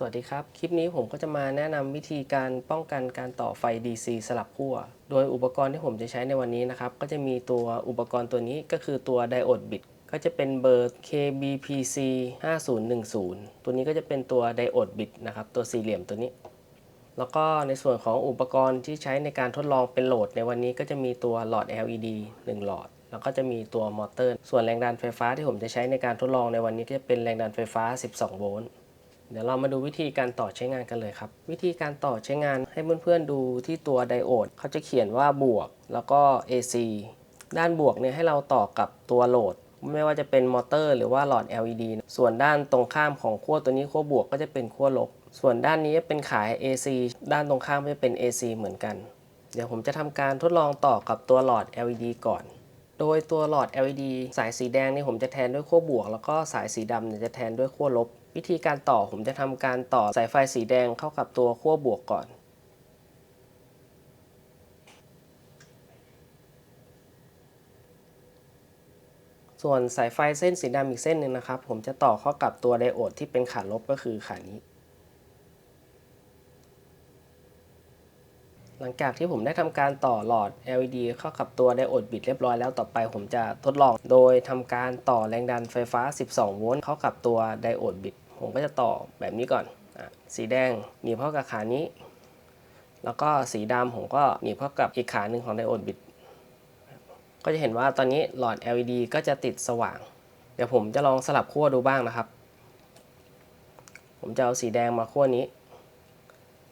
สวัสดีครับ คลิปนี้ผมก็จะมาแนะนำวิธีการป้องกันการต่อไฟ DC สลับขั้ว โดยอุปกรณ์ที่ผมจะใช้ในวันนี้นะครับ ก็จะมีตัวอุปกรณ์ตัวนี้ก็คือตัวไดโอดบิตก็จะเป็นเบอร์ KBPC 5010 ตัวนี้ก็จะเป็นตัวไดโอดบิตนะครับ ตัวสี่เหลี่ยมตัวนี้ แล้วก็ในส่วนของอุปกรณ์ที่ใช้ในการทดลองเป็นโหลด ในวันนี้ก็จะมีตัวหลอด LED 1 หลอดแล้วก็จะมีตัวมอเตอร์ ส่วนแรงดันไฟฟ้าที่ผมจะใช้ในการทดลองในวันนี้ก็จะเป็นแรงดันไฟฟ้า 12 โวลต์ เดี๋ยวเรามาดูวิธีการต่อใช้งานกันเลยครับ วิธีการต่อใช้งานให้เพื่อนๆดูที่ตัวไดโอดเขาจะเขียนว่าบวก แล้วก็ AC ด้านบวกเนี่ยให้เราต่อกับตัวโหลด ไม่ว่าจะเป็นมอเตอร์หรือว่าหลอด LED ส่วนด้านตรงข้ามของขั้วตัวนี้ขั้วบวกก็จะเป็นขั้วลบ ส่วนด้านนี้เป็นขาย AC ด้านตรงข้ามจะเป็น AC เหมือนกัน เดี๋ยวผมจะทำการทดลองต่อกับตัวหลอด LED ก่อน โดยตัวหลอด LED สายสีแดงนี่ผมจะแทนด้วยขั้วบวก แล้วก็สายสีดำเนี่ยจะแทนด้วยขั้วลบ วิธีการต่อผมจะทำการต่อสายไฟสีแดงเข้ากับตัวขั้วบวกก่อน ส่วนสายไฟเส้นสีดำอีกเส้นหนึ่งนะครับ ผมจะต่อเข้ากับตัวไดโอดที่เป็นขาลบก็คือขานี้ หลังจากที่ผมได้ทำการต่อหลอด LED เข้ากับตัวไดโอดบิตเรียบร้อยแล้วต่อไปผมจะทดลอง โดยทำการต่อแรงดันไฟฟ้า 12 โวลต์เข้ากับตัวไดโอดบิตผมก็จะต่อแบบนี้ก่อนอสีแดงหนีบเข้ากับขานี้ แล้วก็สีดำผมก็หนีบเข้ากับอีกขาหนึ่งของไดโอดบิตก็จะเห็นว่าตอนนี้หลอด LED ก็จะติดสว่าง เดี๋ยวผมจะลองสลับขั้วดูบ้างนะครับ ผมจะเอาสีแดงมาขั้วนี้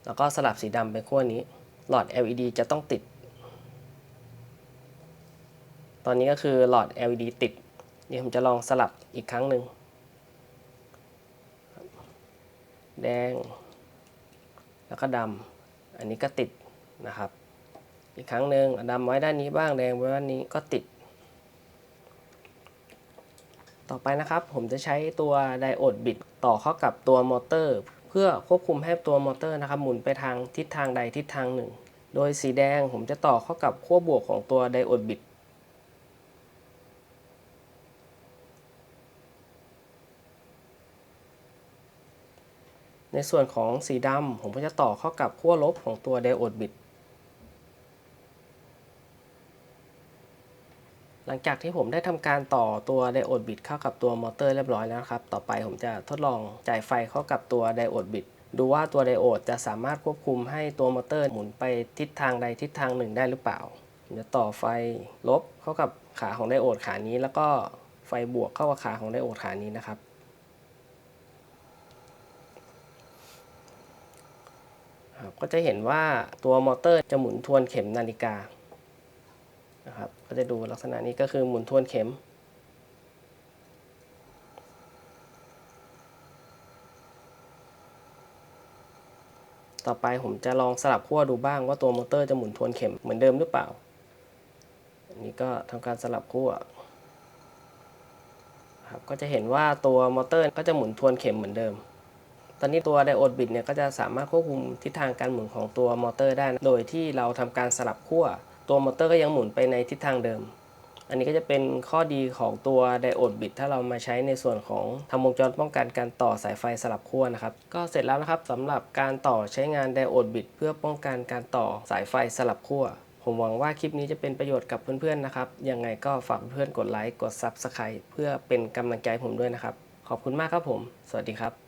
แล้วก็สลับสีดำไปขั้วนี้ หลอด LED จะต้องติด ตอนนี้ก็คือหลอด LED ติด เดี๋ยวผมจะลองสลับอีกครั้งหนึ่ง แดง แล้วก็ดำ อันนี้ก็ติดนะครับ อีกครั้งหนึ่งดำไว้ด้านนี้บ้าง แดงไว้ด้านนี้ก็ติด ต่อไปนะครับ ผมจะใช้ตัวไดโอดบิตต่อเข้ากับตัวมอเตอร์เพื่อควบคุมให้ตัวมอเตอร์นะครับหมุนไปทางทิศทางใดทิศทางหนึ่ง โดยสีแดงผมจะต่อเข้ากับขั้วบวกของตัวไดโอดบิตในส่วนของสีดำผมก็จะต่อเข้ากับขั้วลบของตัวไดโอดบิตหลังจากที่ผมได้ทำการต่อตัวไดโอดบิตเข้ากับตัวมอเตอร์เรียบร้อยแล้วครับ ต่อไปผมจะทดลองจ่ายไฟเข้ากับตัวไดโอดบิต ดูว่าตัวไดโอดจะสามารถควบคุมให้ตัวมอเตอร์หมุนไปทิศทางใดทิศทางหนึ่งได้หรือเปล่าผมจะต่อไฟลบเข้ากับขาของไดโอดขานี้ แล้วก็ไฟบวกเข้ากับขาของไดโอดขานี้นะครับครับ ก็จะเห็นว่าตัวมอเตอร์จะหมุนทวนเข็มนาฬิกานะครับก็จะดูลักษณะนี้ก็คือหมุนทวนเข็ม ต่อไปผมจะลองสลับขั้วดูบ้างว่าตัวมอเตอร์จะหมุนทวนเข็มเหมือนเดิมหรือเปล่า อันนี้ก็ทำการสลับขั้วครับก็จะเห็นว่าตัวมอเตอร์ก็จะหมุนทวนเข็มเหมือนเดิม ตอนนี้ตัวไดโอดบิตเนี่ยก็จะสามารถควบคุมทิศทางการหมุนของตัวมอเตอร์ได้ โดยที่เราทำการสลับขั้วตัวมอเตอร์ก็ยังหมุนไปในทิศทางเดิม อันนี้ก็จะเป็นข้อดีของตัวไดโอดบิตถ้าเรามาใช้ในส่วนของทำวงจรป้องกันการต่อสายไฟสลับขั้วนะครับ ก็เสร็จแล้วนะครับสำหรับการต่อใช้งานไดโอดบิตเพื่อป้องกันการต่อสายไฟสลับขั้วผมหวังว่าคลิปนี้จะเป็นประโยชน์กับเพื่อนๆนะครับ ยังไงก็ฝากเพื่อนกดไลค์กด Subscribe เพื่อเป็นกำลังใจผมด้วยนะครับ ขอบคุณมากครับผม สวัสดีครับ